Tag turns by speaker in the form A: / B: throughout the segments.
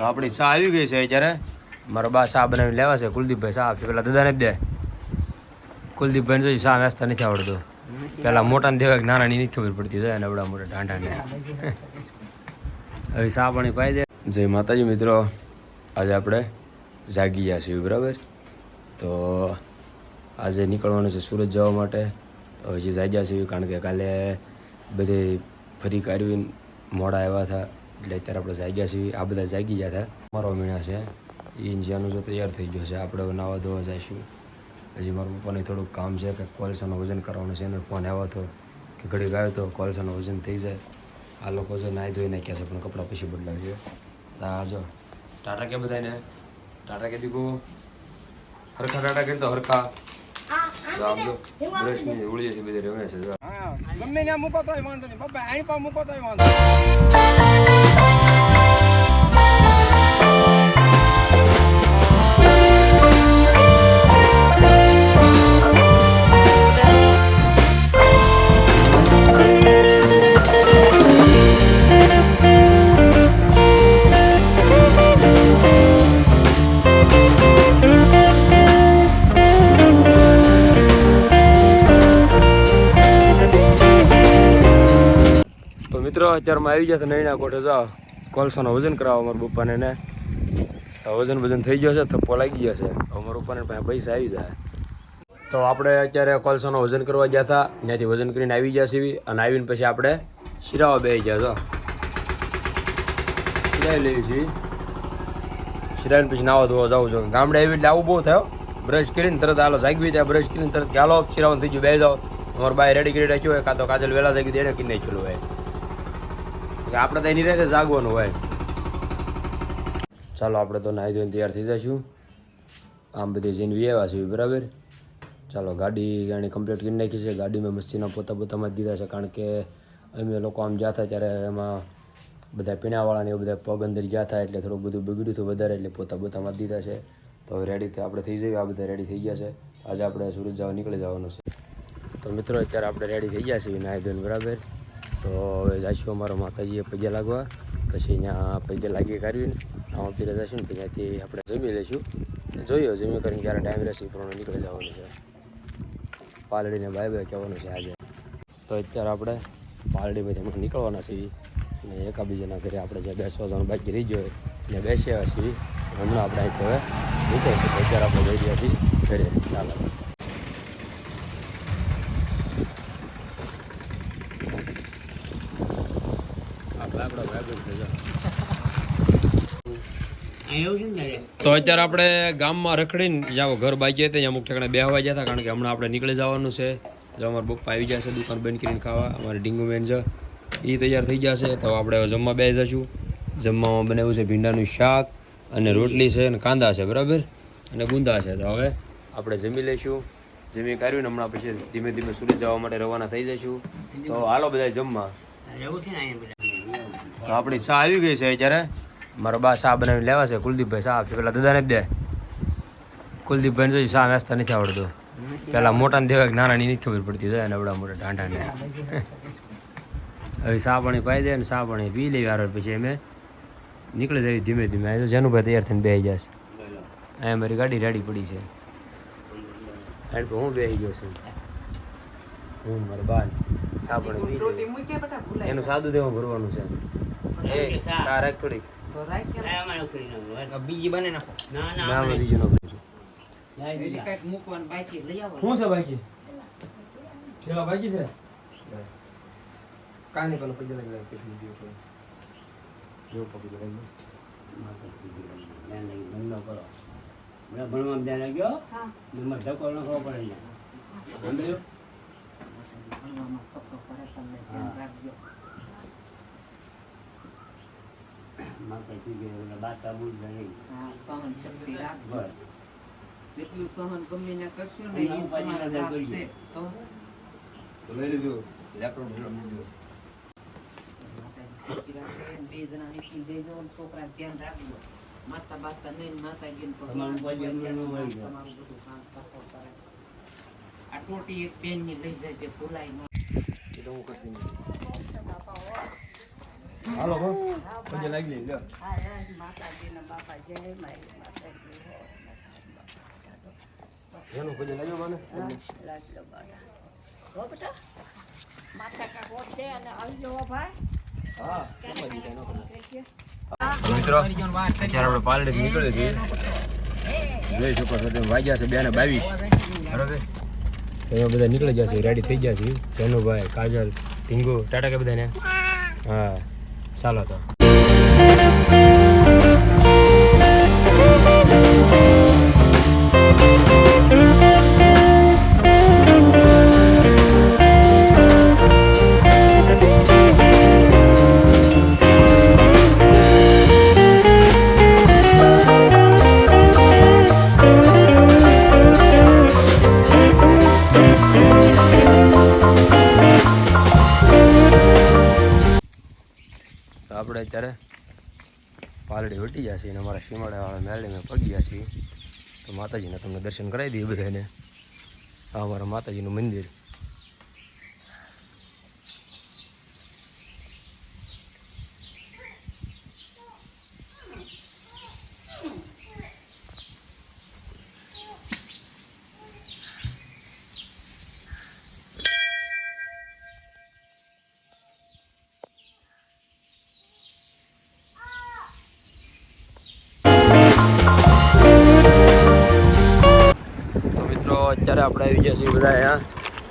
A: તો આપણી ચા આવી ગઈ છે અત્યારે. મારો બા ચા બનાવી લેવા છે. કુલદીપભાઈ ચા આપશે. પેલા દાદાને જ દે. કુલદીપભાઈ જોઈ ચા નાસ્તા નથી આવડતો. પેલા મોટા ને કે નાના ની ખબર પડતી. જાય નબળા મોટા ઢાંઢાને. હવે ચા પાણી પાઈ દે. જય માતાજી મિત્રો. આજે આપણે જાગી ગયા છીએ, બરાબર? તો આજે નીકળવાનું છે સુરત જવા માટે. તો હજી જાગ્યા છીએ, કારણ કે કાલે બધે ફરી કાઢવીને મોડા આવ્યા હતા. એટલે અત્યારે આપણે જાગ્યા છીએ. આ બધા જાગી ગયા હતા. મારો મીણા છે. એ ઇન્જિયાનું જો તૈયાર થઈ ગયો છે. આપણે નાવા ધોવા જઈશું. હજી મારા પપ્પાને થોડુંક કામ છે કે કોલસાનું વજન કરવાનું છે. એનો ફોન આવ્યો હતો કે ઘડી ગયો તો કોલસાનું વજન થઈ જાય. આ લોકો જો નાહી ધોઈ નાખ્યા છે પણ કપડાં પછી બદલાવીએ આ જો ટાટા કે બધાને ટાટા કે દીકું? હરખા ટાટા કરી તો હરખા. બ્રશની ઉળીએ છે બધી રમે છે
B: ગમે ત્યાં મૂકો તોય વાંધો નહીં. બાપા આણી પર મૂકો તોય વાંધો
A: મિત્રો અત્યારમાં આવી ગયા તો નૈના કોઠે. જાઓ કોલસાનો વજન કરાવો મારા પપ્પાને ને. વજન વજન થઈ ગયો છે, થપ્પો લાગી ગયો છે. હવે મારા પપ્પાને પાસે પૈસા આવી જાય. તો આપણે અત્યારે કોલસાનો વજન કરવા ગયા હતા. ત્યાંથી વજન કરીને આવી ગયા છીએ અને આવીને પછી આપણે શિરાવા બેસી ગયા છો શિરાઈ લેવી છીએ. શિરાઈને પછી નાવા ધોવા જાઉં છું. ગામડે આવી એટલે આવું બહુ થયો. બ્રશ કરીને તરત હાલો જાગવી ત્યાં, બ્રશ કરીને તરત ચાલો શિરાવાનું થઈ ગયું બે જાઓ. તમારે બાય રેડી કરી રાખ્યું હોય, કાં તો કાજલ વહેલા જાગી દે એને કિન્ને નાખેલું હોય આપણે તો એની રીતે જાગવાનું હોય. ચાલો, આપણે તો નાહી ધોઈને તૈયાર થઈ જઈશું. આમ બધી જઈને વ્યવા છે બરાબર. ચાલો, ગાડી ગાડી કમ્પ્લીટ કરી નાખી છે. ગાડીમાં મસ્તીના પોતા પોતામાં જ દીધા છે, કારણ કે અમે લોકો આમ ગયા હતા ત્યારે એમાં બધા પીણાવાળાને એવું બધા પગ અંદર ગયા હતા એટલે થોડું બધું બગડ્યું હતું વધારે, એટલે પોતા પોતામાં દીધા છે. તો હવે રેડી આપણે થઈ જઈએ, આ બધા રેડી થઈ ગયા છે. આજે આપણે સુરત જવા નીકળી જવાનું છે. તો મિત્રો, અત્યારે આપણે રેડી થઈ ગયા છીએ નાહી ધોઈને, બરાબર. તો હવે જઈશું અમારા માતાજીએ પગે લાગવા. પછી અહીંયા પગે લાગી કરવીને આમાં પીરે જઈશું ને પછી ત્યાંથી આપણે જમી લઈશું. જોઈએ જમી કરીને ક્યારે ટાઈમ રહેશે પ્રમાણે નીકળી જવાનું છે. પાલડીને બાય બાય કહેવાનું છે આજે. તો અત્યારે આપણે પાલડીમાંથી હમણાં નીકળવાના છીએ. અને એકાબીજાના ઘરે આપણે જે બેસવા જવાનું બાકી રહી ગયો ને બેસી આવ્યા છીએ. હમણાં આપણે હવે નીકળીશું. અત્યારે આપણે જઈ રહ્યા છીએ ઘરે. ચાલો આપણે આપણા ભાઈ થઈ તો અત્યારે આપણે ગામમાં રખડીને જાઓ ઘર બાકી હતી ત્યાં અમુક ઠેકાણે બેહવા ગયા હતા કારણ કે હમણાં આપણે નીકળી જવાનું છે. જો અમારા પપ્પા આવી છે દુકાન બંધ કરીને ખાવા અમારે ડીંગુ બેન છે એ તૈયાર થઈ છે. તો આપણે જમવા બે જશું જમવામાં બનાવ્યું છે ભીંડાનું શાક અને રોટલી છે અને કાંદા છે બરાબર? અને ગુંદા છે. તો હવે આપણે જમી લઈશું. જમી કર્યું ને હમણાં પછી ધીમે ધીમે સુરત જવા માટે રવાના થઈ જઈશું. તો હાલો બધા જમવા. તો આપણી ચા આવી ગઈ છે અત્યારે. મારા બા શાહ બનાવીને લેવા છે. કુલદીપભાઈ શાહ આપશે. પેલા દાદાને જ દે. કુલદીપભાઈ જોઈએ શાહ નાસ્તા નથી આવડતો. પેલા મોટાને દેવાય કે નાના ની નથી ખબર પડતી જાય નબળા મોટા ઢાંઢાને. હવે શાહ પાણી પાઈ દે ને શાહ પાણી પી લેવી આરો પછી અમે નીકળી જઈએ ધીમે ધીમે. જેનુભાઈ તૈયાર થઈને બેસી જશે અહીંયા મારી ગાડી રેડી પડી છે. તો હું બેસી ગયો છું. હું મારા બાર લેવી. એનું સાદું દેવું ભરવાનું છે. એ ચા રાખ
B: બીજી બને નાખો.
A: ના ના બીજું ન
B: કાંઈક મૂકવાનું બાકી લઈ આવો
A: શું છે બાકી? કેવા બાકી છે? કાંઈ નહીં પેલો પૈસા લાગી લાગે પછી બીજું કોઈ જો પકડી લાગી
C: ભણવા ધ્યાન લાગ્યો નંબર ધક્કો ન ખબર પડે ને.
B: ભણવામાં સફળ કરે તમને ધ્યાન રાખજો.
C: માતા કીધું એટલે બાતા બુજ નહીં
B: હા સહન શક્તિ રાખજો. જેટલું સહન ગમે ને કરશો ને એ તમારા
C: નજર કરજો.
B: તો?
A: તો લઈ લીધો. લેપટોપ
B: શક્તિ બે જણા નીકળી દેજો ને ધ્યાન રાખજો. માતા બાતા નહીં માતાજીને
C: તમારું
B: બધું કામ સફળ કરે. આ ટોટી એક બેનની લઈ જાય છે ભૂલાય ન.
A: એ તો હું કરતી નથી. હાલો હો. પગે લાગી લો
B: માતાજીના બાપા જય મારી માતાજી
A: એનું પગે લાગ્યો મને.
B: લાગલો બાળા હો બેટા? માતા કા કોટ છે અને આવી જવો ભાઈ.
A: હા મિત્રો અત્યારે આપણે પાલડી નીકળે છે જોઈ શકો છો તમે વાગ્યા છે બે ને બાવીસ. બરાબર? એમાં બધા નીકળી જશે રેડી થઈ ગયા છે. જનુભાઈ કાજલ ઢીંગુ ટાટા કે બધાને? હા. ચાલો તો. તો માતાજીના તમને દર્શન કરાવી દઈએ બધાને આ અમારા માતાજીનું મંદિર. અત્યારે આપણે આવી ગયા છીએ બધા અહીંયા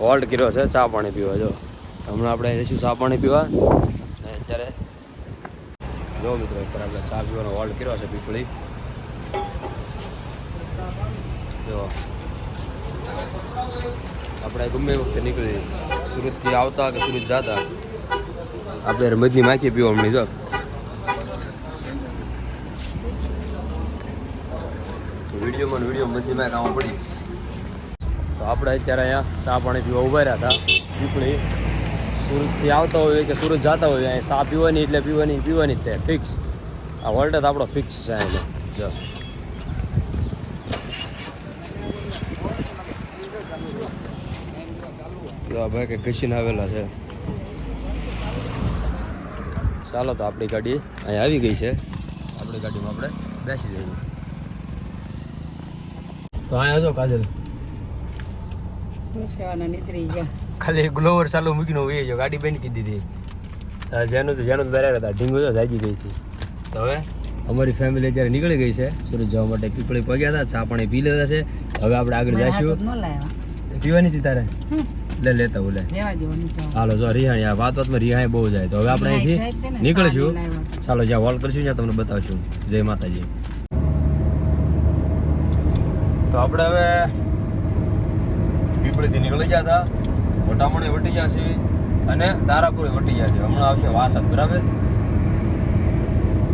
A: હોલ્ડ કર્યો છે, ચા પાણી પીવા, જો. હમણાં આપણે જઈશું ચા પાણી પીવા. અત્યારે જો મિત્રો અત્યારે આપણે ચા પીવાનો હોલ્ડ કર્યો છે પીપળી. જો. આપણે ગમે વખતે નીકળી સુરતથી આવતા કે સુરત જતા? આપણે રમતની માખી પીવા હમણાં જો. વિડીયોમાં વીડિયો મધ્યમાં કામ પડી. તો આપણે અત્યારે અહીંયા ચા પાણી પીવા ઊભા રહ્યા હતા. પીપળી સુરતથી આવતા હોય કે સુરત જતા હોય અહીંયા ચા પીવાની એટલે પીવાની પીવાની તે ફિક્સ આ વોલ્ટેજ આપણો ફિક્સ છે અહીંયા જો. ભાઈ કે ઘસીને આવેલા છે. ચાલો તો આપણી ગાડી અહીંયા આવી ગઈ છે. આપણી ગાડીમાં આપણે બેસી જઈએ. તો અહીંયા જો કાજલ.
B: સેવાના નીતરી ગયા.
A: ખાલી ગ્લોવર ચાલુ મૂકીને હોય જો ગાડી બંધ કરી દીધી. આ જેનું તો જેનું બરાબર હતા ઢીંગો તો જાગી ગઈ હતી. તો હવે અમારી ફેમિલી અત્યારે નીકળી ગઈ છે. સુરત જવા માટે પીપળી પગ્યા હતા ચા પાણી પી લેતા છે. હવે આપણે આગળ જઈશું પીવાની હતી તારે? લે લેતા બોલે હાલો જો રિહાણી આ વાત વાતમાં રિહાણી બહુ જાય. તો હવે આપણે અહીંથી નીકળશું. ચાલો જ્યાં વોલ કરશું ત્યાં તમને બતાવશું. જય માતાજી. તો આપણે હવે પીપળીથી નીકળી ગયા હતા મોટામણી વટી ગયા છે અને તારાપુરે વટી ગયા છે. હમણાં આવશે વાસદ બરાબર?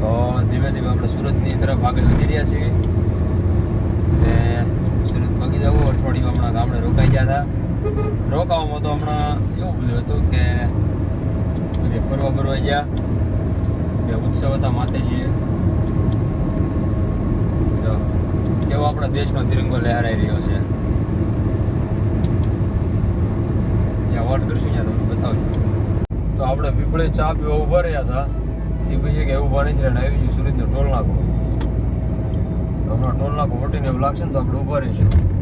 A: તો ધીમે ધીમે આપણે સુરતની તરફ આગળ વધી રહ્યા છીએ. ને સુરત ભાગી જવું અઠવાડિયું હમણાં ગામડે રોકાઈ ગયા હતા રોકાવામાં તો હમણાં એવું બધું હતું કે બધે ફરવા ફરવા ગયા. બે ઉત્સવ હતા માતાજીએ. કેવો આપણા દેશનો તિરંગો લહેરાઈ રહ્યો છે. વોટ કરશું ત્યાં તમને બતાવશું તો આપણે પીપળે ચા પીવા ઊભા રહ્યા હતા. તે પછી કે ઊભા નથી રહ્યા આવી ગયું સુરતનો ટોલ નાકો. હમણાં ટોલ નાકો વટીને એવું લાગશે ને તો આપણે ઊભા રહીશું.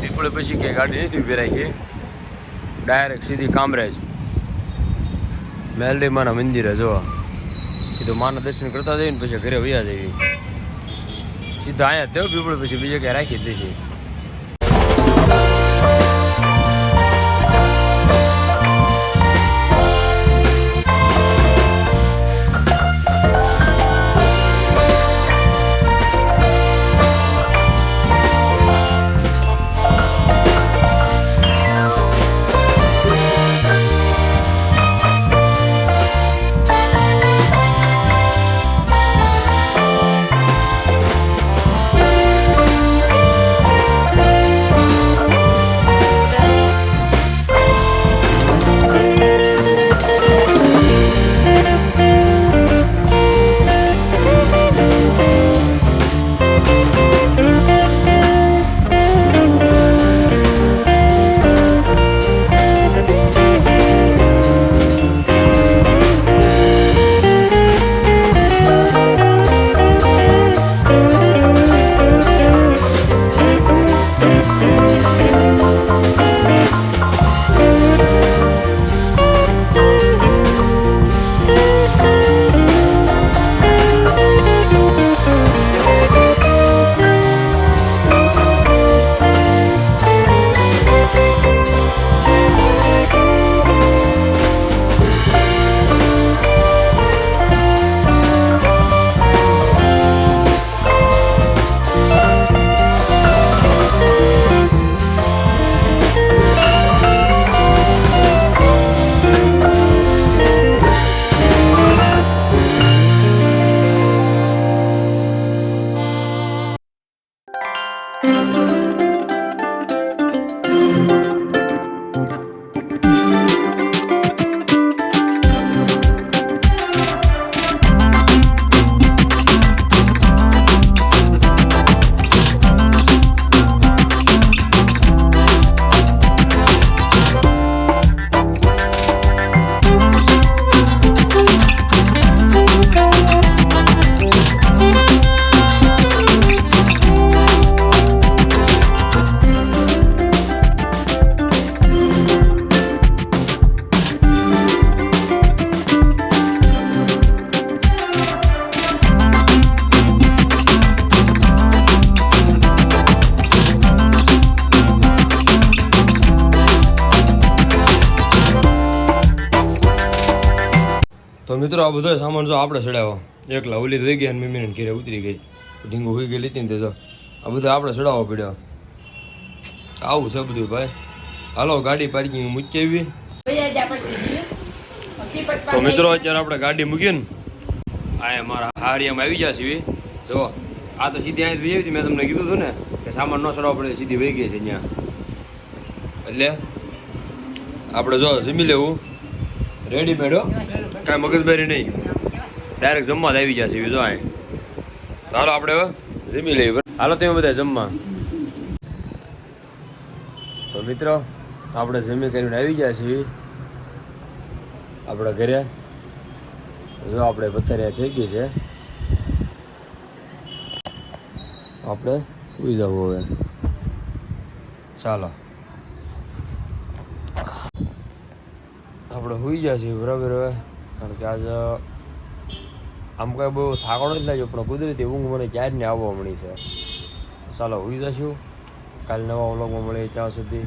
A: પીપળી પછી કે ગાડી નથી ઊભી રાખી. ડાયરેક્ટ સીધી કામરેજ મેલડી માના મંદિરે જોવા કીધું માના દર્શન કરતા જઈને પછી ઘરે વયા જઈએ. સીધા અહીંયા તેવું પીપળે પછી બીજે ક્યાં રાખી જ મિત્રો, આ બધો સામાન જો આપણે ચડાવો. એકલા ઓલી થઈ ગયા અને મમ્મીને ઘેરે ઉતરી ગઈ. ઢીંગો હોઈ ગઈ લીધી ને તે આ બધું આપણે ચડાવવો પડ્યો. આવું છે બધું ભાઈ. હાલો, ગાડી પાર્કિંગ મૂકી તો મિત્રો, અત્યારે આપણે ગાડી મૂકીએ ને. આ મારા હારિયામાં આવી એ જો, આ તો સીધી અહીં આવી હતી. મેં તમને કીધું હતું ને કે સામાન ન ચડાવવો પડે, સીધી વહી ગઈ છે ત્યાં એટલે, આપણે જો, જમી લેવું. રેડી મેડો કાંઈ મગજમારી નહીં. ડાયરેક્ટ જમવા જ આવી ગયા છે જો અહીં આપણે જમી લઈએ. હાલો, તમે બધા જમવા. તો મિત્રો, આપણે જમી કરીને આવી ગયા છીએ. આપણા ઘરે. જો આપણે પથારિયા થઈ ગઈ છે. આપણે ઉઈ જવું હવે. ચાલો. સુઈ ગયા બરાબર હવે. કારણ કે આજે આમ કાંઈ બહુ થાકડો જ લાગ્યો, પણ કુદરતી ઊંઘ મને ક્યારની આવવા મળી છે. ચાલો સુઈ જશું. કાલે નવા વ્લોગમાં મળીએ ત્યાં સુધી.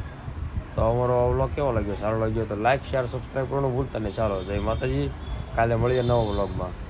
A: તો અમારો વ્લોગ કેવો લાગ્યો? સારો લાગ્યો તો લાઈક, શેર, સબસ્ક્રાઈબ કરવાનું ભૂલતા નહીં. ચાલો, જય માતાજી. કાલે મળીએ નવા વ્લોગમાં.